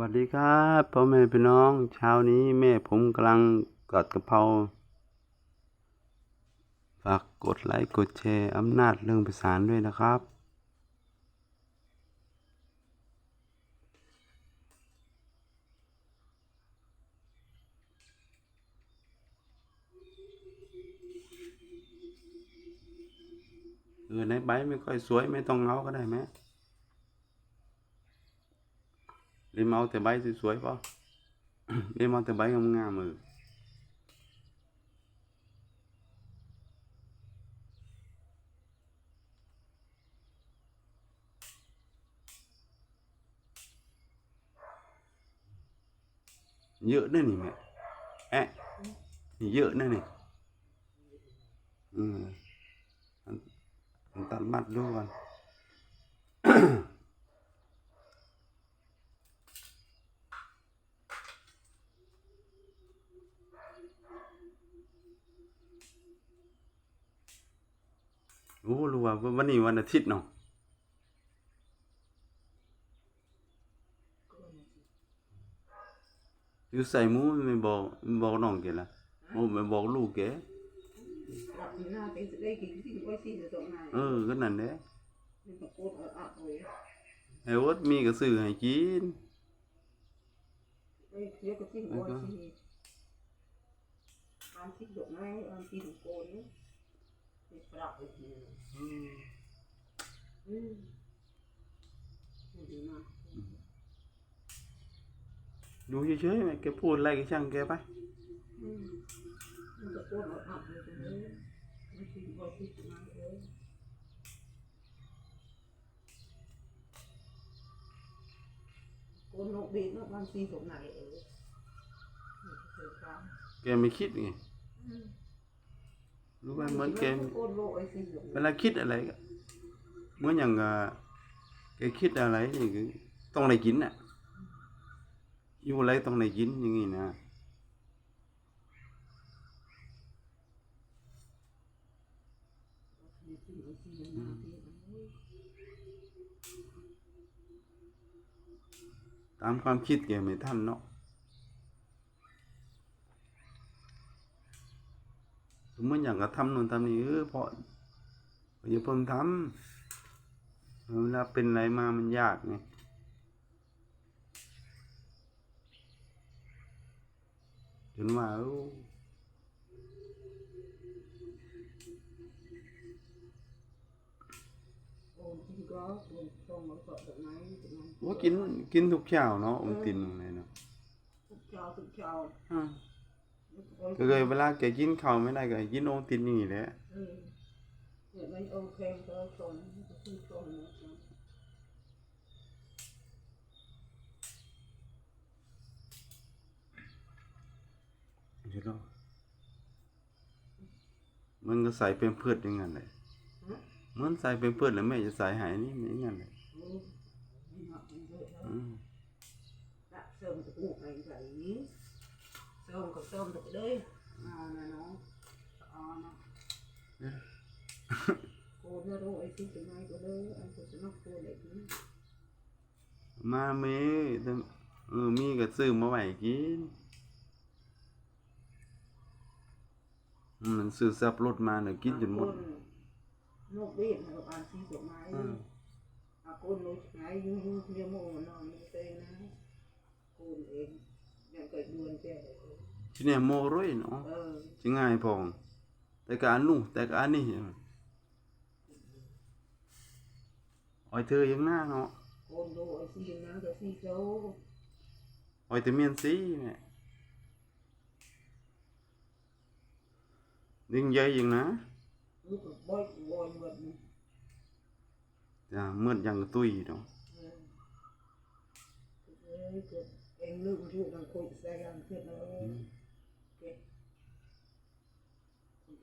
วัสดีครับพ่อแม่พี่น้องเช้านี้แม่ผมกำลังกัดกะเพราฝากกดไลค์กดแชร์อำนาจเรื่องประสานด้วยนะครับ เออในใบไม่ค่อยสวยไม่ต้องเอาก็ได้ไหม เล่มเอาแต่ใบสวยๆป่ะเล่มเอาแต่ใบงามๆเออเยอะนะนี่แม่แอะนี่เยอะนะนี่อืมอันตัดมัดด้วยกัน โอ้รู้ว่าวันนี้วันอาทิตย์เนาะอยู่ใส่หมูไม่บอกไม่บอกน้องแกละโอ้ไม่บอกลูกแก Đặt thì na cái đây cái gì quay xì rồi rộng này เออก็นั่นแหละ nên mà cốt ở ạ rồi ไอ้วดมีก็ซื้อให้กิน đây phía cái ติดปรับอีกทีอืมอืมดีมากดูเฉยๆแกพูดอะไรก็ช่างแกไปอืนจนี้ดปิดเนนกบินสีสมหนเอยแกไม่คิดไง รู้ไหมเหมือนแกโอนโลไอ้สิหยงเวลาคิดอะไรก็เหมือนอย่างอะแกคิดอะไรนี่คือต้องได้กินอะ อยู่อะไรต้องได้กินอย่างงี้นะตามความคิดแกไม่ทันเนาะ มมติอย่างก็ทำนู่นทำนี่เออเพราะอย่าเพิ่งทำเวลาเป็นอะไรมามันยากไงจนว่าเอ้าโอนที่ก็โอนต้องมาสอดดอกไม้ตรงนั้นว่ากินกินทุกเช้าเนาะอมตินอะไรเนาะทุกเช้าทุกเช้าอ่า ก็เลยเวลาแกกินข้าวไม่ได้ก็ให้กินโอมตินอย่างนี้แหละเออเนี่ยมันโอเคก็ชนก็คือชนนะเดี๋ยวเรามันก็ใส่เป็นเพื่อนอย่างนั้นเลยฮะมันใส่เป็นเพื่อนแล้วแม่จะใส่หายนี่ไม่อย่างนั้นเลยโอ้ยหนักเยอะแล้วอืม đã sớm được ngủ ngày vậy sớm có sớm được đây à là nó à nó cô nó đâu ấy thì từ nay có đây anh có sẽ mắc cô đấy chứ มาเมแต่เออมีก็ซื้อมาไว้กินอืมมันซื้อซับรถมาเนี่ยกินจนหมด nó biết là bạn xin của máy Ừ. à cô nói ngày như như như mồ mà nó như thế nè cô em nhận cái buồn kìa ทีเนี่ยโมร้อยเนาะ ờ จะง่ายพอง แต่กอันนู่นแต่กอันนี้อ้อยเธอยังหน้าเนาะ cô đồ ấy xin nó cái xin xấu อ้อยแต่เมียนสีแม่ดึงใหญ่ยังนะ lúc mà bôi bôi mượt จ้ะเมื่อยังกระตุ้ยเนาะ Ê, cái- em lượm rượu đằng khôi xe ăn thiệt nó cái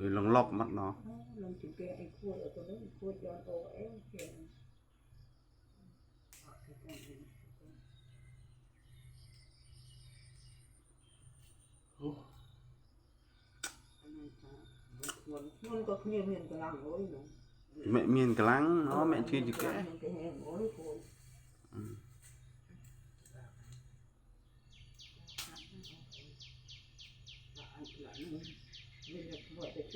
វាលងលប់មកណោះនឹងជិះគេឲ្យខួតអត់ទៅនឹងខួតយកអូអេគេអូខ្លួនក៏គ្មានមានកម្លាំងអុយនោះមិនមានកម្លាំងអូមែនជឿជាគេ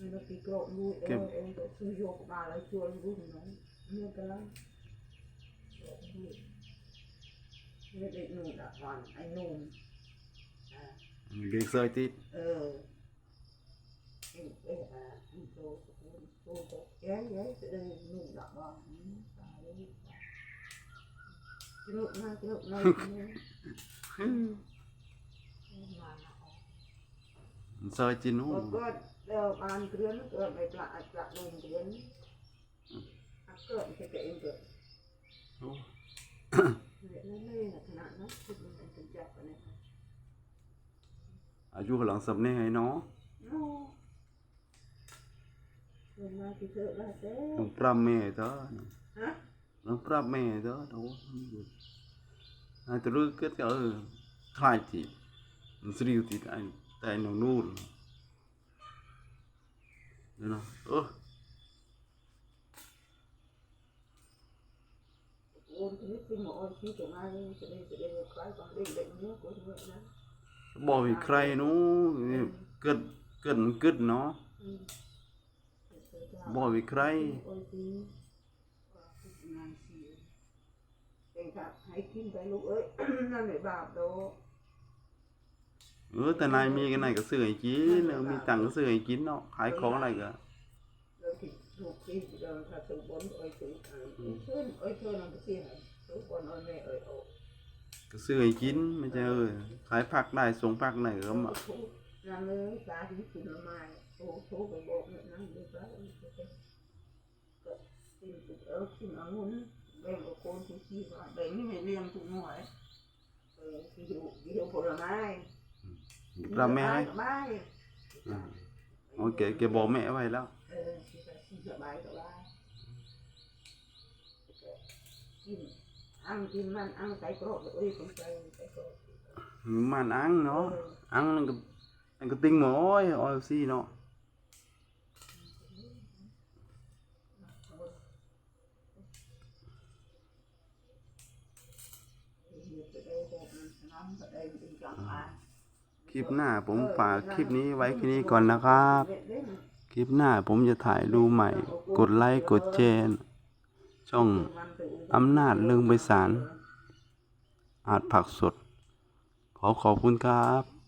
ล้วกรอบลูกเด็กหนุ่มละวันไอ้หนุ่มอ่า ghê rơi tít เออเอ็งเอ็งอะมันโตโตโตแย้แย้จะได้นุ่มละวันตายแล้วจะลุกมาจะลุกมามา rơi chín ก็ nó เกิดเดี๋ยวบานเกลือนเกิดไปปลาปลาลงเกลือนอักเกิดแค่เองเกิดเนี่ยนั่นเลย Leo ban krian ke mai pla pla mun krian. Aku ke ke im ke. Oh. Lek lele nak nak nak sebelum nak sejak ni. Aju halang sam ni hai no. No. Rumah kita dah teh. Nong pram me ta. Ha? Nong pram me ta. Đâu. Hai terus ke ke. Khai ti. Sriu ti ai tai nong nur. Nó ơ โอนทีนี้เป็นหมอที่จะมาจะได้จะได้คล้ายกับเด็กเด็กเนื้อกูด้วยนะ bỏ vì khay nó cất cất cất nó อืม bỏ vì khay โอ้ยทีว่าพูดงานสิเป็นครับให้กินไปลูกเอ้ยนั่นไม่บาปโด เราคิดถูกที่เราถ้าถูกบนเอ้ยถูกเอ้ยช่วยเอ้ยช่วยน้องเสียถูกบนเอ้ยแม่เอ้ยโอ้ có sửa chín mới chơi ơi khai phạc này xuống phạc này cơ mà ถูกนางเอ้ยตาที่คุณละไม้โอ้ถูกไปบอกเนี่ยนั่งดูไปก็กินเออกินองุ่นแบ่งกับคนที่ที่ว่าแบ่งนี่ไม่เลี้ยงถูกหน่วยเออที่อยู่ที่อยู่ผลไม้ ra mẹ ấy ไม้ ừ. ok kìa bỏ mẹ vậy đó เออที่จะที่สบายสบายกิน ăn กินมัน ăn ใส่กรอบเลยผมใส่ใส่กรอบ mà ăn ăn nó ăn nó cái anh có tinh mà ôi ôi xi nó คลิปหน้าผมฝากคลิปนี้ไว้แค่นี้ก่อนนะครับ คลิปหน้าผมจะถ่ายดูใหม่ กดไลค์กดแชร์ช่องอำนาจเลืองไปสารอาจผักสด ขอขอบคุณครับ